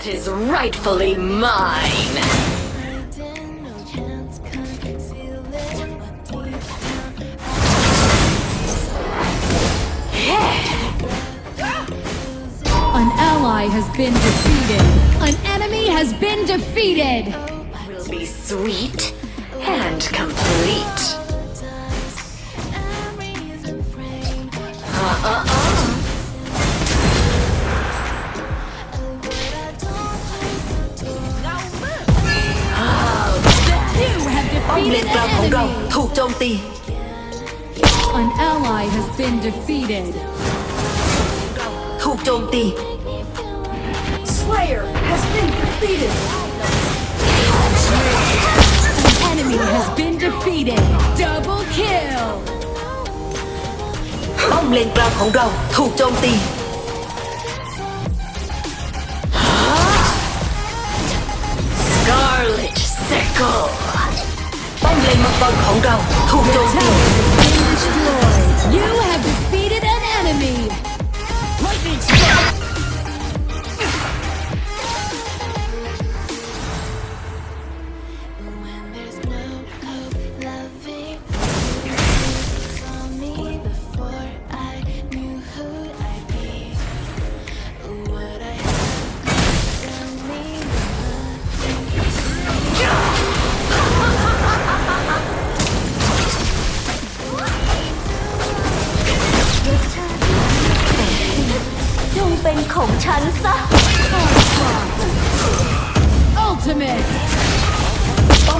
What is rightfully mine? An ally has been defeated. An enemy has been defeated. Will be sweet and complete. เล defeated นกลางของ an เรา enemy. ถูกโจมตี An ally has been defeated. ถูกโจมตี Slayer has been defeated. An enemy has been defeated. Double kill. ป้อมเลนกลางของเราถูกโจมตี Scarlet Sickle. ป้อมเลนมั งกรของเราถูกโจมตี ป้อ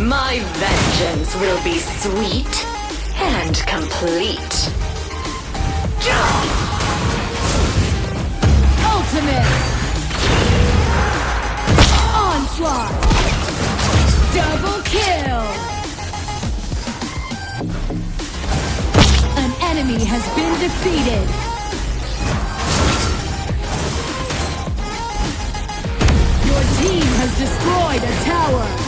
My vengeance will be sweet and complete. Ultimate. Onslaught. Double kill. An enemy has been defeated. Your team has destroyed a tower.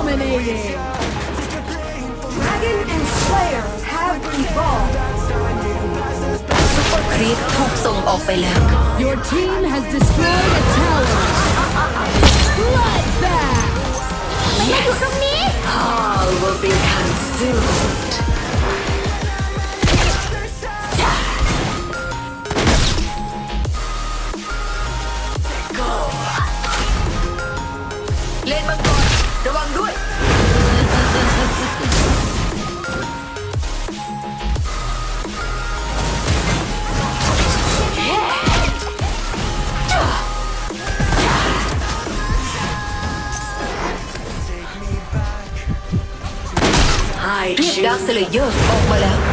Dominating! Dragon and Slayer have evolved! Your team has destroyed a tower! 립락스를 여 먹어라.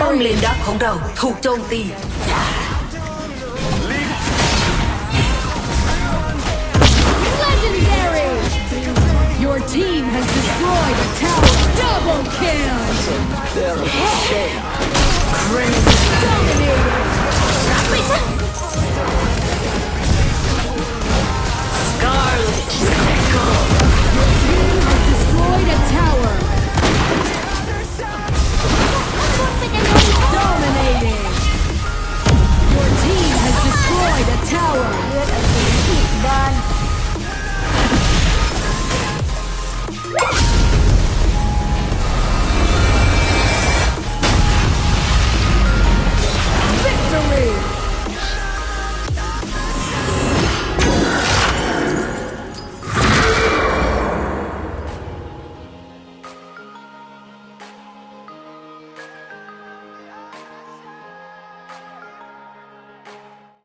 ông liền đá khổng đầu thuộc trôn ti. Team has destroyed a tower. Double kill! Crimson Scarlet